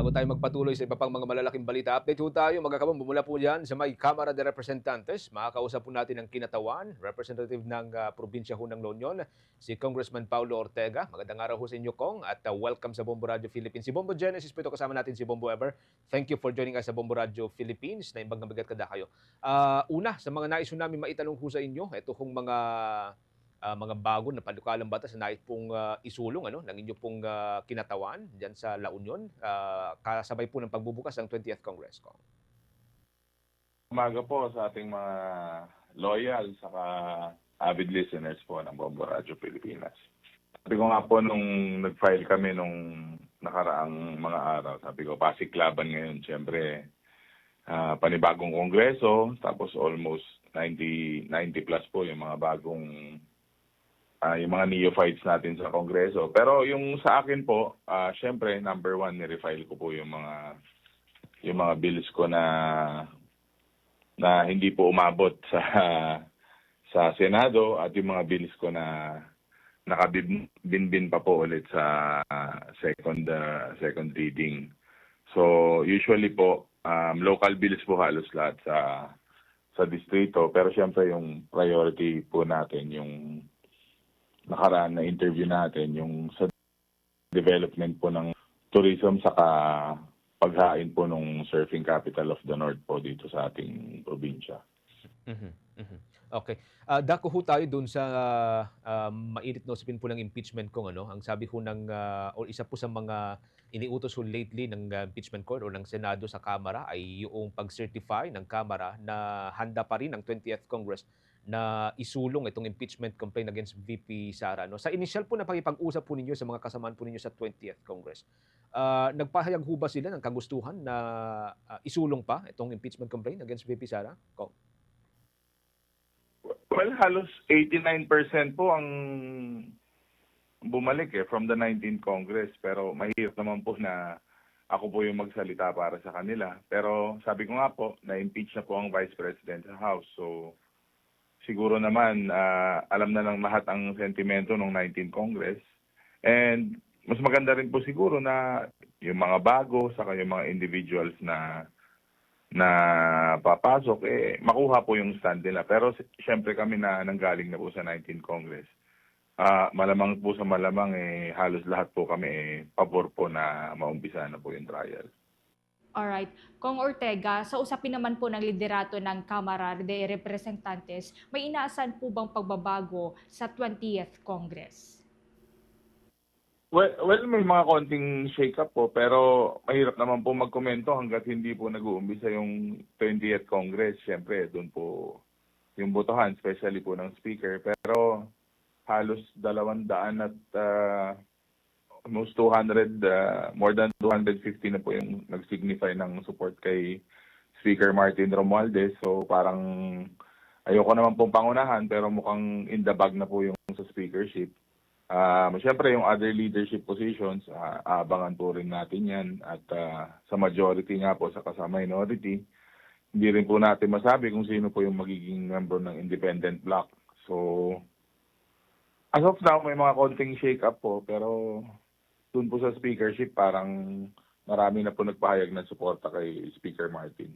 Bago tayo magpatuloy sa iba pang mga malalaking balita, update po tayo. Magkakabang bumula po dyan sa may Kamara de Representantes. Makakausap po natin ang kinatawan, representative ng ah, probinsya ho ng La Union, si Congressman Paulo Ortega. Magandang araw ho sa inyo, Kong, at ah, welcome sa Bombo Radio Philippines. Si Bombo Genesis po ito kasama natin si Bombo Ever. Thank you for joining us sa Bombo Radio Philippines. Na imbang mabigat kada kayo. Ah, una, sa mga nais ho namin maitanong ho sa inyo, ito hong mga ah, mga bago na panukalang batas na nais pong ah, isulong ano, ng inyo pong ah, kinatawan dyan sa La Union, ah, kasabay po ng pagbubukas ng 20th Congress ko. Umaga po sa ating mga loyal saka avid listeners po ng Bombo Radio Pilipinas. Sabi ko nga po nung nag-file kami nung nakaraang mga araw, sabi ko, Pasig Laban ngayon, siyempre, ah, panibagong kongreso, tapos almost 90, 90 plus po yung mga bagong, ah, yung mga neophytes natin sa kongreso. Pero yung sa akin po, ah, siyempre, number one, nirefile ko po yung mga, yung mga bills ko na na hindi po umabot sa sa Senado at yung mga bills ko na nakabinbin pa po ulit sa ah, second ah, second reading. So usually po um, local bills po halos lahat sa sa distrito pero siyempre yung priority po natin yung nakaraan na interview natin yung sa development po ng tourism saka paghain po nung surfing capital of the north po dito sa ating probinsya. Mhm, mhm. Okay. Ah, dako ho tayo doon sa ah, mainit na usapin po ng impeachment kung ano. Ang sabi ho ng ah, o isa po sa mga iniutos ho lately ng ah, impeachment court o ng Senado sa Kamara ay yung pag-certify ng Kamara na handa pa rin ang 20th Congress na isulong itong impeachment complaint against VP Sara. No? Sa initial po na pakipag-usap po ninyo sa mga kasamaan po ninyo sa 20th Congress, ah, nagpahayag ho ba sila ng kagustuhan na ah, isulong pa itong impeachment complaint against VP Sara? Kong? Well, halos 89% po ang bumalik eh from the 19th Congress. Pero mahirap naman po na ako po yung magsalita para sa kanila. Pero sabi ko nga po, na-impeach na po ang Vice President sa House. So siguro naman ah, alam na ng lahat ang sentimento ng 19th Congress. And mas maganda rin po siguro na yung mga bago saka yung mga individuals na na papasok eh makuha po yung stand nila. Pero si- syempre kami na nanggaling na po sa 19th Congress. Ah, malamang po sa malamang eh halos lahat po kami eh pabor po na maumpisa na po yung trial. Alright. Kong Ortega, sa usapin naman po ng liderato ng Kamara de Representantes, may inaasahan po bang pagbabago sa 20th Congress? Well, well, may mga konting shake-up po, pero mahirap naman po magkomento hanggat hindi po nag-uumpisa yung 20th Congress. Siyempre, doon po yung botohan, especially po ng speaker. Pero halos dalawang daan at ah, almost 200, ah, more than 250 na po yung nag-signify ng support kay Speaker Martin Romualdez. So parang ayoko naman pong pangunahan, pero mukhang in the bag na po yung sa speakership. Um, Siyempre, yung other leadership positions, ah, aabangan po rin natin yan. At ah, sa majority nga po, sa kasama minority, hindi rin po natin masabi kung sino po yung magiging member ng independent block. So, as of now, may mga konting shake-up po, pero dun po sa speakership, parang marami na po nagpahayag ng suporta kay Speaker Martin.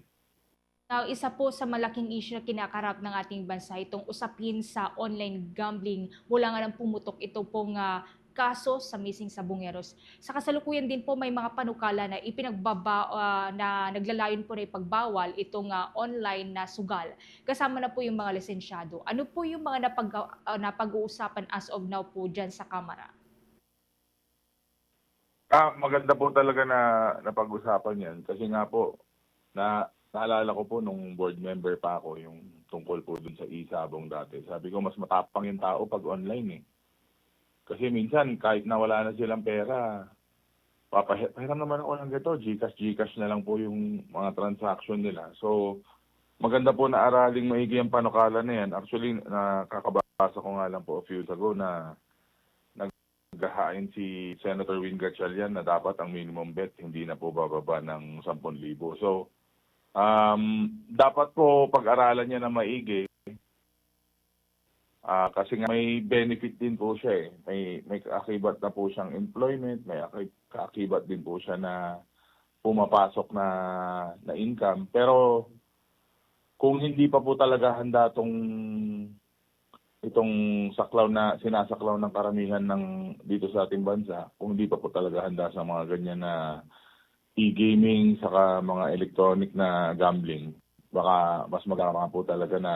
Now, isa po sa malaking issue na kinakarap ng ating bansa, itong usapin sa online gambling. Mula nga nang pumutok ito pong ah, kaso sa missing sa Bungeros. Sa kasalukuyan din po may mga panukala na ipinagbaba ah, na naglalayon po na ipagbawal itong ah, online na sugal. Kasama na po yung mga lisensyado. Ano po yung mga napag, ah, napag-uusapan as of now po dyan sa Kamara? Ah, maganda po talaga na napag-usapan yan kasi nga po na naalala ko po nung board member pa ako yung tungkol po dun sa isabong dati. Sabi ko mas matapang yung tao pag online eh. Kasi minsan kahit na wala na silang pera, papahiram naman ako ng gato, Gcash, Gcash na lang po yung mga transaction nila. So, maganda po na araling maigi ang panukala na yan. Actually, nakakabasa ko nga lang po a few ago na naghahain si Senator Win Gatchalian na dapat ang minimum bet hindi na po bababa ng 10,000. So, um, dapat po pag-aralan niya na maigi. Ah, kasi nga may benefit din po siya eh. May may kaakibat na po siyang employment, may aki- kaakibat din po siya na pumapasok na na income. Pero kung hindi pa po talaga handa tong itong saklaw na sinasaklaw ng karamihan ng dito sa ating bansa, kung hindi pa po talaga handa sa mga ganyan na e-gaming saka mga electronic na gambling, baka mas magkakaroon po talaga na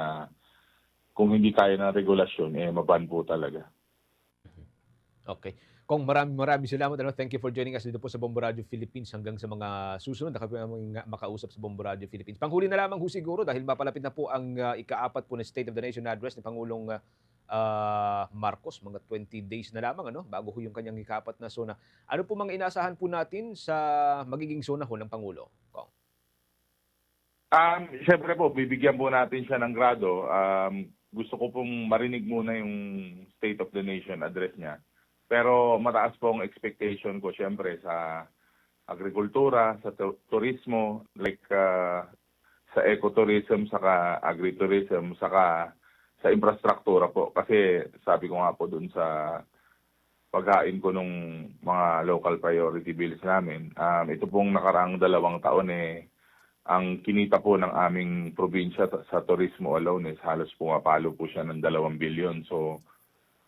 kung hindi kaya ng regulasyon, eh maban po talaga. Okay. Kung marami marami salamat ano, thank you for joining us dito po sa Bombo Radio Philippines hanggang sa mga susunod na kami makausap sa Bombo Radio Philippines. Panghuli na lamang ho siguro dahil mapalapit na po ang uh, ikaapat po na State of the Nation address ni Pangulong uh, Marcos, mga 20 days na lamang ano, bago ho yung kanyang ikaapat na zona. Ano po mga inaasahan po natin sa magiging zona ho ng Pangulo? Kong. Um, Siyempre po, bibigyan po natin siya ng grado. Um, gusto ko pong marinig muna yung State of the Nation address niya. Pero mataas po ang expectation ko siyempre sa agrikultura, sa tu- turismo, like uh, sa ecotourism, saka agritourism, saka sa infrastruktura po. Kasi sabi ko nga po dun sa paghain ko nung mga local priority bills namin, um, ito pong nakaraang dalawang taon eh, ang kinita po ng aming probinsya sa turismo alone is halos pumapalo po siya ng dalawang bilyon. So,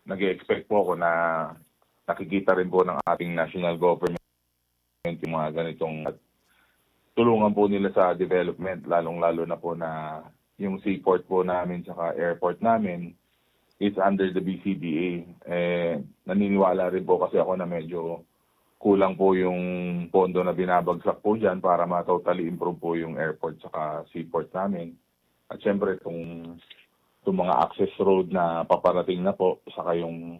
nag expect po ako na nakikita rin po ng ating national government yung mga ganitong at tulungan po nila sa development, lalong-lalo na po na yung seaport po namin saka airport namin is under the BCDA. Eh, naniniwala rin po kasi ako na medyo kulang po yung pondo na binabagsak po dyan para ma-totally improve po yung airport saka seaport namin. At syempre, itong, itong mga access road na paparating na po, saka yung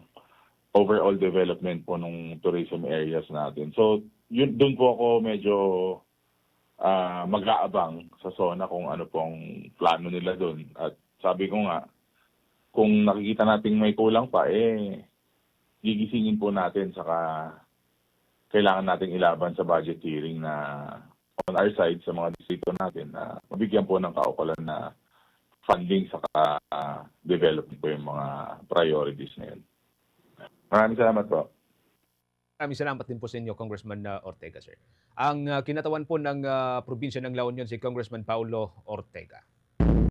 overall development po ng tourism areas natin. So, yun, doon po ako medyo ah, mag-aabang sa zona kung ano pong plano nila doon. At sabi ko nga, kung nakikita nating may kulang pa, eh, gigisingin po natin saka kailangan nating ilaban sa budget hearing na on our side sa mga distrito natin na mabigyan po ng kaukulan na funding saka ah, development po yung mga priorities na yun. Maraming salamat po. Maraming salamat din po sa inyo, Congressman uh, Ortega, sir. Ang uh, kinatawan po ng uh, probinsya ng La Union si Congressman Paulo Ortega.